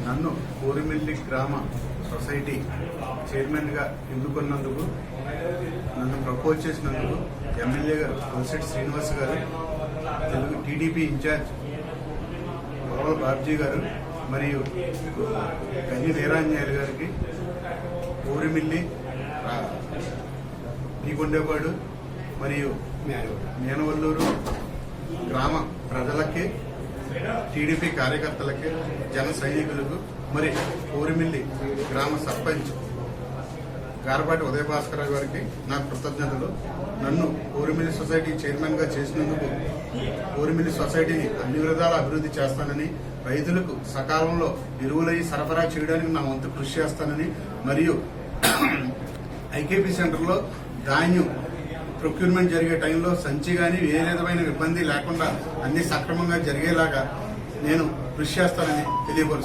నన్ను కోరిమిల్లి గ్రామ సొసైటీ చైర్మన్గా ఎన్నుకున్నందుకు నన్ను ప్రపోజ్ చేసినందుకు ఎమ్మెల్యే గారు కొలిశెట్టి శ్రీనివాస్ గారు తెలుగు టీడీపీ ఇన్ఛార్జ్ గొడవల బాబ్జీ గారు మరియు గని వీరాంజనేయులు గారికి కోరిమిల్లి ఆ, నీకొండేపాడు మరియు మేనవల్లూరు గ్రామ ప్రజలకి టీడీపీ కార్యకర్తలకి జన సైనికులకు మరి కోరిమిల్లి గ్రామ సర్పంచ్ గారపాటి ఉదయ భాస్కర్ గారికి నా కృతజ్ఞతలు. నన్ను కోరిమిల్లి సొసైటీ చైర్మన్గా చేసినందుకు కోరిమిల్లి సొసైటీని అన్ని విధాల అభివృద్ధి చేస్తానని రైతులకు సకాలంలో ఎరువులై సరఫరా చేయడానికి నా వంతు కృషి చేస్తానని మరియు ఐకేపీ సెంటర్లో ధాన్యం ప్రొక్యూర్మెంట్ జరిగే టైంలో సంచి కానీ ఏ విధమైన ఇబ్బంది లేకుండా అన్ని సక్రమంగా జరిగేలాగా నేను కృషి చేస్తానని తెలియపరుస్తున్నాను.